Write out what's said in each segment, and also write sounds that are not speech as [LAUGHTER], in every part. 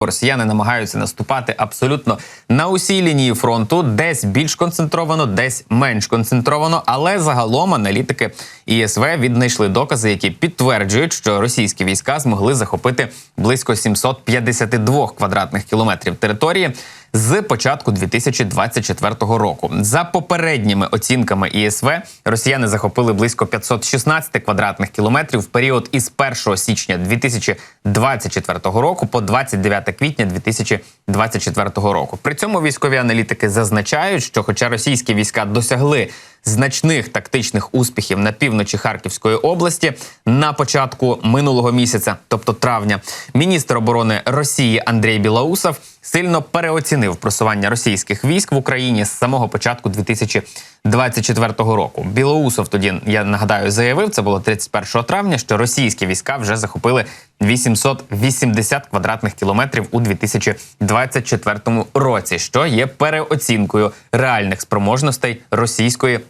Росіяни намагаються наступати абсолютно на усій лінії фронту, десь більш концентровано, десь менш концентровано. Але загалом аналітики ІСВ віднайшли докази, які підтверджують, що російські війська змогли захопити близько 752 квадратних кілометрів території з початку 2024 року. За попередніми оцінками ІСВ, росіяни захопили близько 516 квадратних кілометрів в період із 1 січня 2024 року по 29 квітня 2024 року. При цьому військові аналітики зазначають, що, хоча російські війська досягли значних тактичних успіхів на півночі Харківської області на початку минулого місяця, тобто травня, міністр оборони Росії Андрій Білоусов сильно переоцінив просування російських військ в Україні з самого початку 2024 року. Білоусов тоді я нагадаю заявив, це було 31 травня, що російські війська вже захопили 880 квадратних кілометрів у 2024 році, що є переоцінкою реальних спроможностей російської.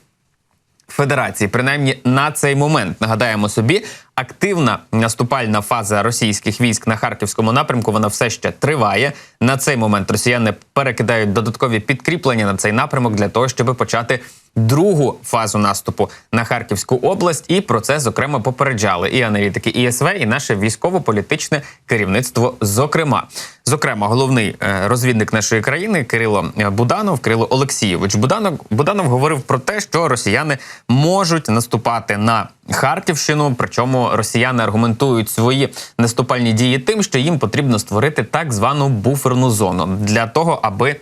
Федерації, принаймні на цей момент нагадаємо собі, активна наступальна фаза російських військ на харківському напрямку. Вона все ще триває. На цей момент росіяни перекидають додаткові підкріплення на цей напрямок для того, щоб почати другу фазу наступу на Харківську область. І про це зокрема попереджали і аналітики ІСВ, і наше військово-політичне керівництво. Зокрема, зокрема, головний е, розвідник нашої країни Кирило Буданов, Кирило Олексійович Буданов Буданов говорив про те, що росіяни можуть наступати на Харківщину. Причому росіяни аргументують свої наступальні дії тим, що їм потрібно створити так звану буферну зону для того, аби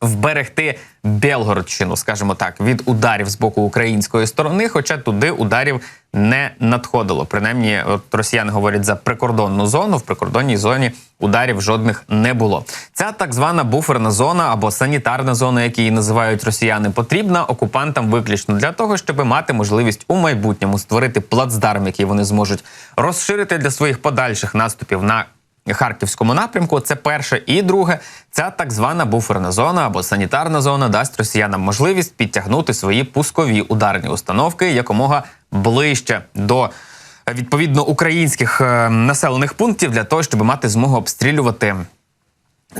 вберегти Белгородщину, скажімо так, від ударів з боку української сторони, хоча туди ударів не надходило. Принаймні, от росіяни говорять за прикордонну зону. В прикордонній зоні ударів жодних не було. Ця так звана буферна зона або санітарна зона, як її називають росіяни, потрібна окупантам виключно для того, щоб мати можливість у майбутньому створити плацдарм, який вони зможуть розширити для своїх подальших наступів на Харківському напрямку. Це перше. І друге, ця так звана буферна зона або санітарна зона дасть росіянам можливість підтягнути свої пускові ударні установки якомога ближче до відповідно українських е, населених пунктів для того, щоб мати змогу обстрілювати.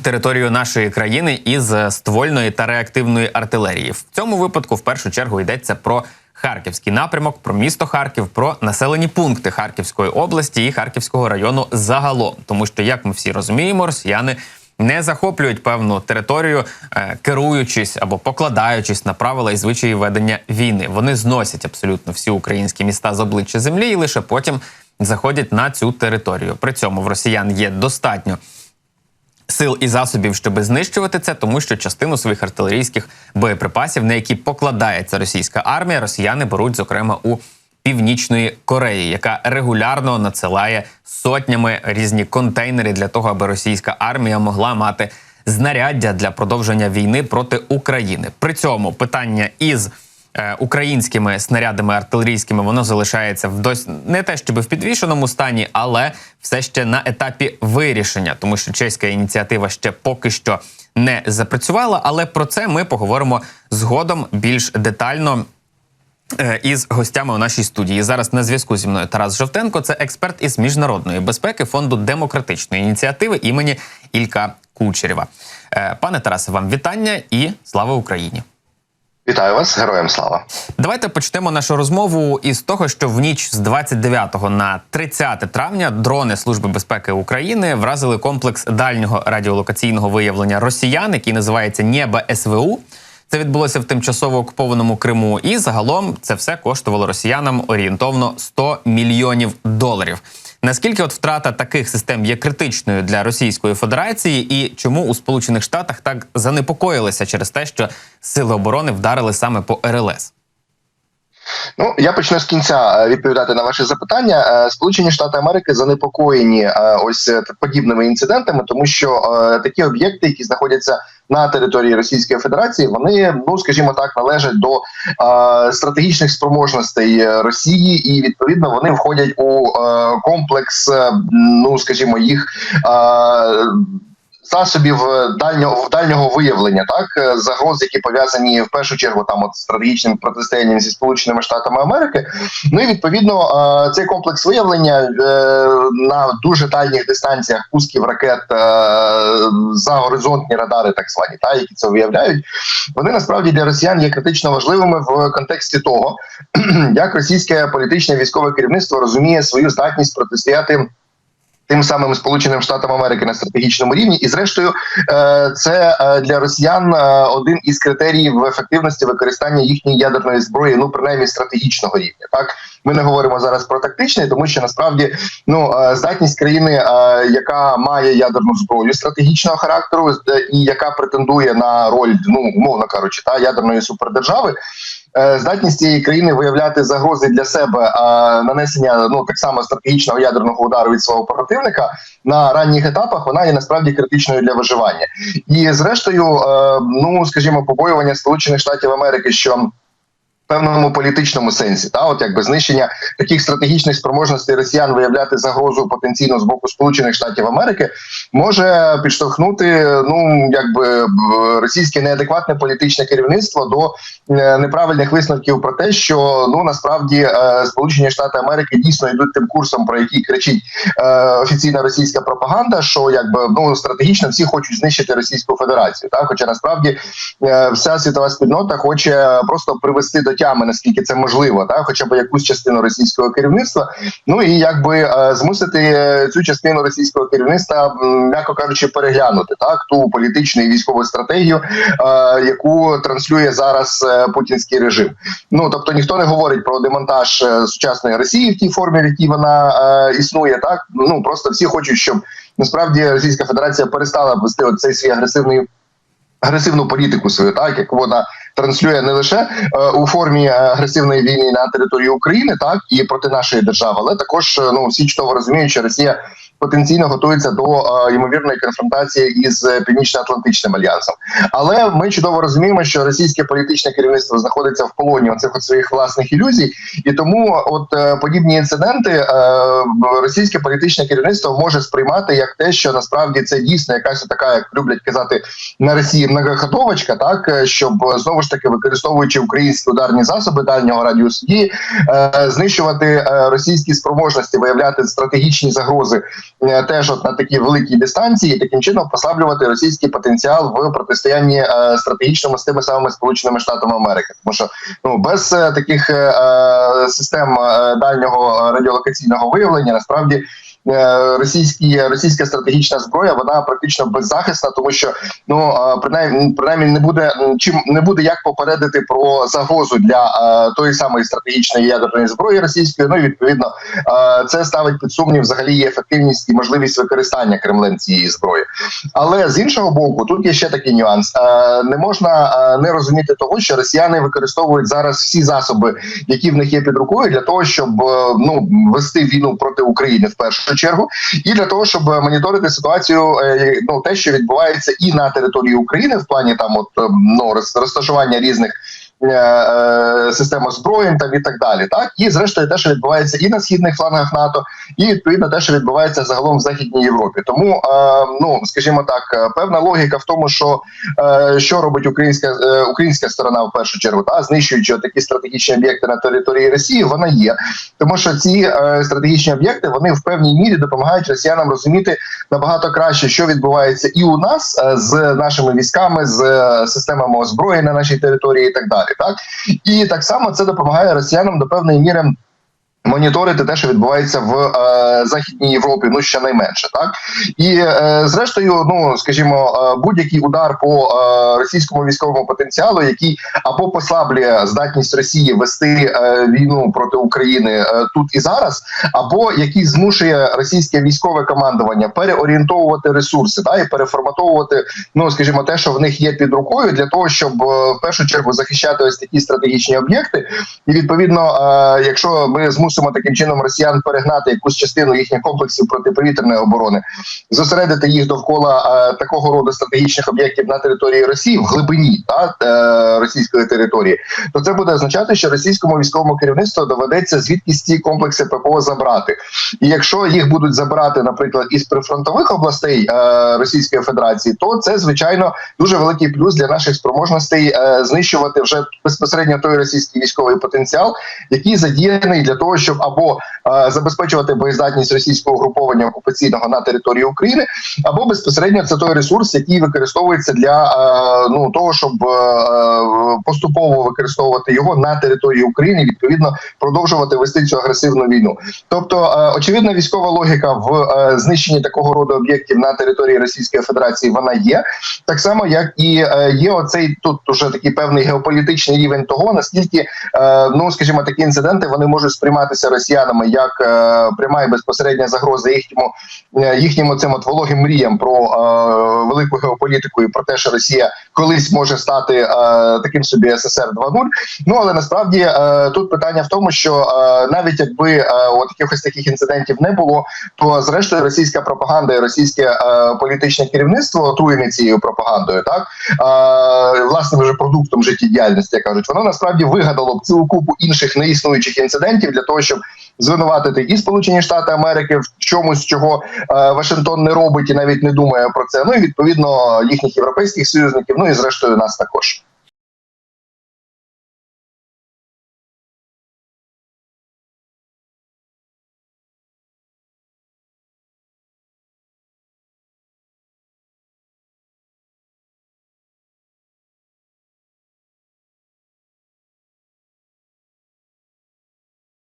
Територію нашої країни із ствольної та реактивної артилерії в цьому випадку в першу чергу йдеться про Харківський напрямок, про місто Харків, про населені пункти Харківської області і Харківського району загалом, тому що, як ми всі розуміємо, росіяни не захоплюють певну територію, е, керуючись або покладаючись на правила і звичаї ведення війни. Вони зносять абсолютно всі українські міста з обличчя землі і лише потім заходять на цю територію. При цьому в росіян є достатньо сил і засобів, щоб знищувати це, тому що частину своїх артилерійських боєприпасів, на які покладається російська армія, росіяни беруть зокрема у Північної Кореї, яка регулярно надсилає сотнями різні контейнери для того, аби російська армія могла мати знаряддя для продовження війни проти України. При цьому питання із українськими снарядами артилерійськими воно залишається в досі не те, щоб в підвішеному стані, але все ще на етапі вирішення, тому що чеська ініціатива ще поки що не запрацювала. Але про це ми поговоримо згодом більш детально. Е, із гостями у нашій студії зараз на зв'язку зі мною Тарас Жовтенко, це експерт із міжнародної безпеки фонду демократичної ініціативи імені Ілька Кучерєва. Е, пане Тарасе, вам вітання і слава Україні. Вітаю вас, героям слава. Давайте почнемо нашу розмову із того, що в ніч з 29 на 30 травня дрони Служби безпеки України вразили комплекс дальнього радіолокаційного виявлення росіян, який називається Нєба СВУ. Це відбулося в тимчасово окупованому Криму, і загалом це все коштувало росіянам орієнтовно 100 мільйонів доларів. Наскільки от втрата таких систем є критичною для Російської Федерації, і чому у Сполучених Штатах так занепокоїлися через те, що сили оборони вдарили саме по РЛС? Ну я почну з кінця е, відповідати на ваше запитання. Е, Сполучені Штати Америки занепокоєні е, ось подібними інцидентами, тому що такі об'єкти, які знаходяться на території Російської Федерації, вони ну скажімо так належать до стратегічних спроможностей Росії, і відповідно вони входять у комплекс, ну скажімо, їх засобів е, дальнього дальнього виявлення, так е, загроз, які пов'язані в першу чергу там от стратегічним протистоянням зі сполученими штатами Америки. Ну і відповідно е, цей комплекс виявлення на дуже дальніх дистанціях пусків ракет за горизонтні радари, так звані, та які це виявляють. Вони насправді для росіян є критично важливими в контексті того, [CLEARS THROAT] як російське політичне військове керівництво розуміє свою здатність протистояти. Тим самим Сполученим Штатам Америки на стратегічному рівні, і зрештою, е, це е, для росіян е, один із критеріїв ефективності використання їхньої ядерної зброї, ну принаймні стратегічного рівня. Так ми не говоримо зараз про тактичний, тому що насправді ну здатність країни, яка має ядерну зброю стратегічного характеру, і яка претендує на роль, ну умовно кажучи, та ядерної супердержави. Е, Здатність цієї країни виявляти загрози для себе а нанесення ну так само стратегічного ядерного удару від свого противника на ранніх етапах вона є насправді критичною для виживання. І зрештою, е, ну скажімо, побоювання Сполучених Штатів Америки, що певному політичному сенсі, та от якби знищення таких стратегічних спроможностей росіян виявляти загрозу потенційно з боку Сполучених Штатів Америки може підштовхнути ну якби російське неадекватне політичне керівництво до е, неправильних висновків про те, що ну насправді е, Сполучені Штати Америки дійсно йдуть тим курсом, про який кричить е, офіційна російська пропаганда, що якби ну стратегічно всі хочуть знищити Російську Федерацію. Так, хоча насправді вся світова спільнота хоче просто привести до тями, наскільки це можливо, так, хоча б якусь частину російського керівництва. Ну і якби е, змусити е, цю частину російського керівництва, м'яко кажучи, переглянути так ту політичну і військову стратегію, е, яку транслює зараз путінський режим. Ну тобто ніхто не говорить про демонтаж сучасної Росії в тій формі, в якій вона існує. Так ну просто всі хочуть, щоб насправді Російська Федерація перестала вести оцей свій агресивний. Агресивну політику свою, так як вона транслює не лише е, у формі агресивної війни на території України, так і проти нашої держави, але також е, ну всі чудово розуміють, що Росія потенційно готується до ймовірної конфронтації із е, північно-атлантичним альянсом. Але ми чудово розуміємо, що російське політичне керівництво знаходиться в полоні оцих от своїх власних ілюзій, і тому от е, подібні інциденти е, російське політичне керівництво може сприймати як те, що насправді це дійсно якась така, як люблять казати на Росії, многоходовочка, так щоб знову ж таки використовуючи українські ударні засоби дальнього радіусу дії, знищувати російські спроможності, виявляти стратегічні загрози теж от на такій великій дистанції, і таким чином послаблювати російський потенціал в протистоянні е, стратегічному з тими самими сполученими штатами Америки, тому що ну без е, таких е, е, систем е, дальнього радіолокаційного виявлення насправді. Е, Російські російська стратегічна зброя вона практично беззахисна, тому що ну е, принаймні принаймні не буде чим не буде як попередити про загрозу для е, тої самої стратегічної ядерної зброї російської. Ну і відповідно це ставить під сумнів взагалі ефективність і можливість використання Кремлем цієї зброї. Але з іншого боку, тут є ще такий нюанс: не можна не розуміти того, що росіяни використовують зараз всі засоби, які в них є під рукою, для того, щоб ну вести війну проти України в першу чергу, і для того, щоб моніторити ситуацію, е, ну те, що відбувається і на території України, в плані там, от е, ну розташування різних. Е, е, Систем озброєнь там і так далі, так і зрештою те, що відбувається і на східних флангах НАТО, і відповідно те, що відбувається загалом в західній Європі. Тому е, ну скажімо так, певна логіка в тому, що що робить українська українська сторона в першу чергу, та знищуючи такі стратегічні об'єкти на території Росії, вона є, тому що ці стратегічні об'єкти вони в певній мірі допомагають росіянам розуміти набагато краще, що відбувається і у нас з нашими військами, з системами озброєння на нашій території, і так далі. Так і так само це допомагає росіянам до певної міри. Моніторити те, що відбувається в е, західній Європі, ну щонайменше, так? І е, зрештою, ну скажімо, е, будь-який удар по е, російському військовому потенціалу, який або послаблює здатність Росії вести е, війну проти України е, тут і зараз, або який змушує російське військове командування переорієнтовувати ресурси, та і переформатовувати, ну скажімо, те, що в них є під рукою, для того, щоб е, в першу чергу захищати ось такі стратегічні об'єкти, і відповідно, е, якщо ми змусимо змусимо таким чином росіян перегнати якусь частину їхніх комплексів протиповітряної оборони, зосередити їх довкола е, такого роду стратегічних об'єктів на території Росії в глибині та, е, російської території, то це буде означати, що російському військовому керівництву доведеться звідкись ці комплекси ППО забрати. І якщо їх будуть забирати, наприклад, із прифронтових областей е, Російської Федерації, то це звичайно дуже великий плюс для наших спроможностей е, знищувати вже безпосередньо той російський військовий потенціал, який задіяний для того, щоб або е, забезпечувати боєздатність російського угруповання окупаційного на території України, або безпосередньо це той ресурс, який використовується для е, ну того, щоб е, поступово використовувати його на території України, відповідно продовжувати вести цю агресивну війну. Тобто, е, очевидна військова логіка в е, знищенні такого роду об'єктів на території Російської Федерації вона є так само, як і е, є оцей тут уже такий певний геополітичний рівень того, наскільки е, ну скажімо, такі інциденти вони можуть сприйматися росіянами як е, пряма і безпосередня загроза їхньому е, їхнім цим от вологим мріям про е, велику геополітику і про те, що Росія колись може стати таким собі СССР 2.0. Ну але насправді тут питання в тому, що навіть якби от якихось таких інцидентів не було, то зрештою російська пропаганда і російське політичне керівництво отруєне цією пропагандою, так власним вже продуктом життєдіяльності, як кажуть, воно насправді вигадало б цілу купу інших неіснуючих інцидентів для того, щоб звинуватити і Сполучені Штати Америки в чомусь, чого е, Вашингтон не робить і навіть не думає про це. Ну і відповідно їхніх європейських союзників, ну і зрештою нас також.